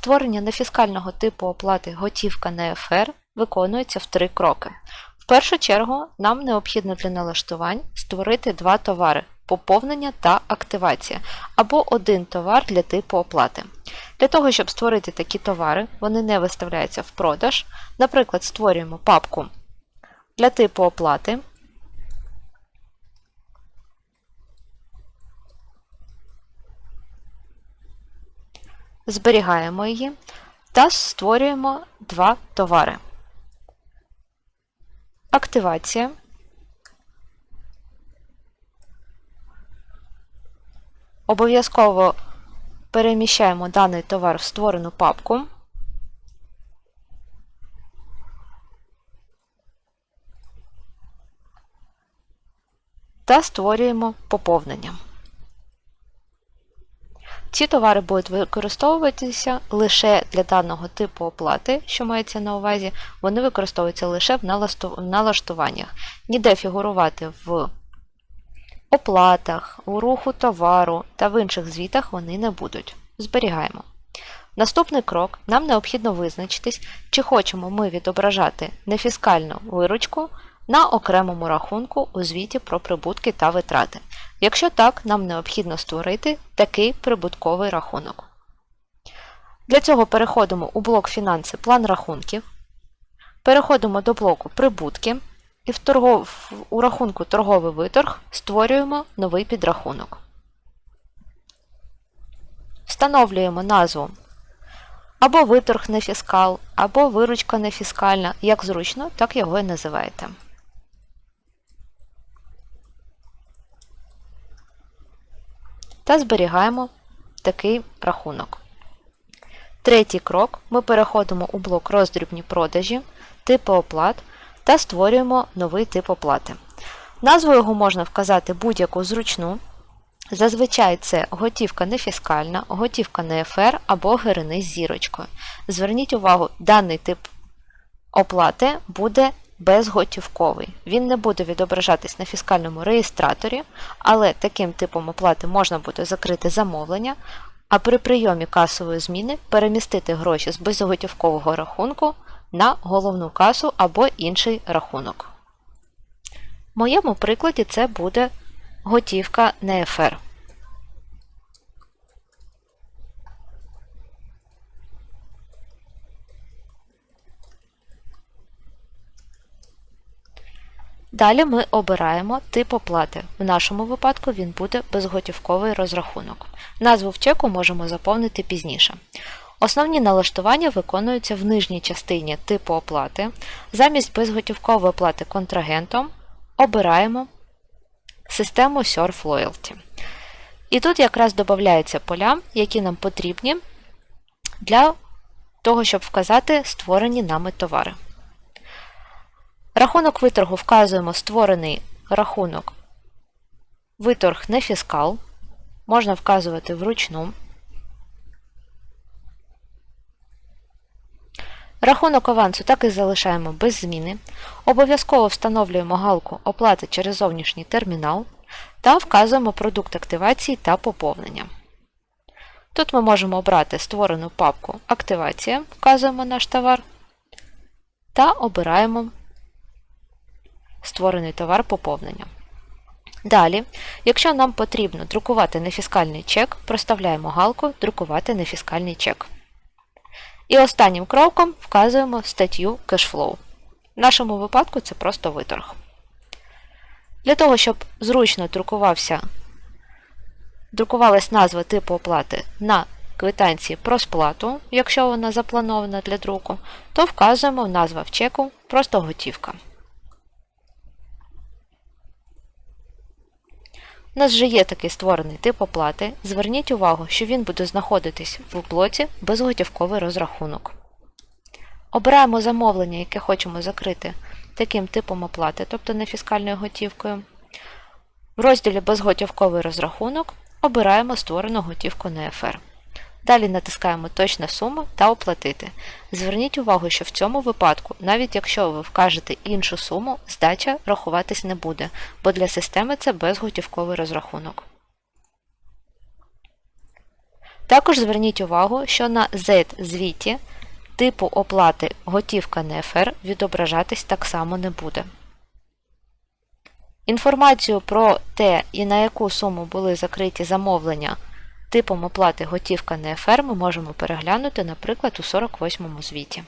Створення нефіскального типу оплати готівка на ФР виконується в три кроки. В першу чергу нам необхідно для налаштувань створити два товари поповнення та активація, або один товар для типу оплати. Для того, щоб створити такі товари, вони не виставляються в продаж. Наприклад, створюємо папку для типу оплати. Зберігаємо її та створюємо два товари. Активація. Обов'язково переміщаємо даний товар в створену папку. Та створюємо поповнення. Ці товари будуть використовуватися лише для даного типу оплати, що мається на увазі, вони використовуються лише в налаштуваннях. Ніде фігурувати в оплатах, у руху товару та в інших звітах вони не будуть. Зберігаємо. Наступний крок нам необхідно визначитись, чи хочемо ми відображати нефіскальну виручку на окремому рахунку у звіті про прибутки та витрати. Якщо так, нам необхідно створити такий прибутковий рахунок. Для цього переходимо у блок Фінанси План рахунків, переходимо до блоку Прибутки і в торгов... у рахунку Торговий виторг створюємо новий підрахунок. Встановлюємо назву або виторг нефіскал, або виручка нефіскальна, як зручно, так його і називаєте. Та зберігаємо такий рахунок. Третій крок ми переходимо у блок роздрібні продажі, типи оплат та створюємо новий тип оплати. Назву його можна вказати будь-яку зручну. Зазвичай це готівка нефіскальна, готівка не ФР або гирини з зірочкою. Зверніть увагу, даний тип оплати буде безготівковий. Він не буде відображатись на фіскальному реєстраторі, але таким типом оплати можна буде закрити замовлення, а при прийомі касової зміни перемістити гроші з безготівкового рахунку на головну касу або інший рахунок. В моєму прикладі це буде готівка на Далі ми обираємо тип оплати. В нашому випадку він буде безготівковий розрахунок. Назву в чеку можемо заповнити пізніше. Основні налаштування виконуються в нижній частині типу оплати. Замість безготівкової оплати контрагентом обираємо систему Surf Loyalty. І тут якраз додаються поля, які нам потрібні для того, щоб вказати створені нами товари. Рахунок виторгу вказуємо створений рахунок виторг не фіскал. Можна вказувати вручну. Рахунок авансу так і залишаємо без зміни. Обов'язково встановлюємо галку оплати через зовнішній термінал та вказуємо продукт активації та поповнення. Тут ми можемо обрати створену папку Активація, вказуємо наш товар та обираємо створений товар поповнення. Далі, якщо нам потрібно друкувати нефіскальний чек, проставляємо галку Друкувати нефіскальний чек. І останнім кроком вказуємо статтю Cashflow. В нашому випадку це просто виторг. Для того, щоб зручно друкувався, друкувалась назва типу оплати на квитанції про сплату, якщо вона запланована для друку, то вказуємо назва в чеку просто готівка. У нас вже є такий створений тип оплати. Зверніть увагу, що він буде знаходитись в блоці безготівковий розрахунок. Обираємо замовлення, яке хочемо закрити таким типом оплати, тобто не фіскальною готівкою. В розділі Безготівковий розрахунок обираємо створену готівку на ефер. Далі натискаємо Точна сума та Оплатити. Зверніть увагу, що в цьому випадку, навіть якщо ви вкажете іншу суму, здача рахуватись не буде, бо для системи це безготівковий розрахунок. Також зверніть увагу, що на Z-звіті типу оплати готівка НФР відображатись так само не буде. Інформацію про те, і на яку суму були закриті замовлення. Типом оплати готівка НФР ми можемо переглянути, наприклад, у 48 звіті.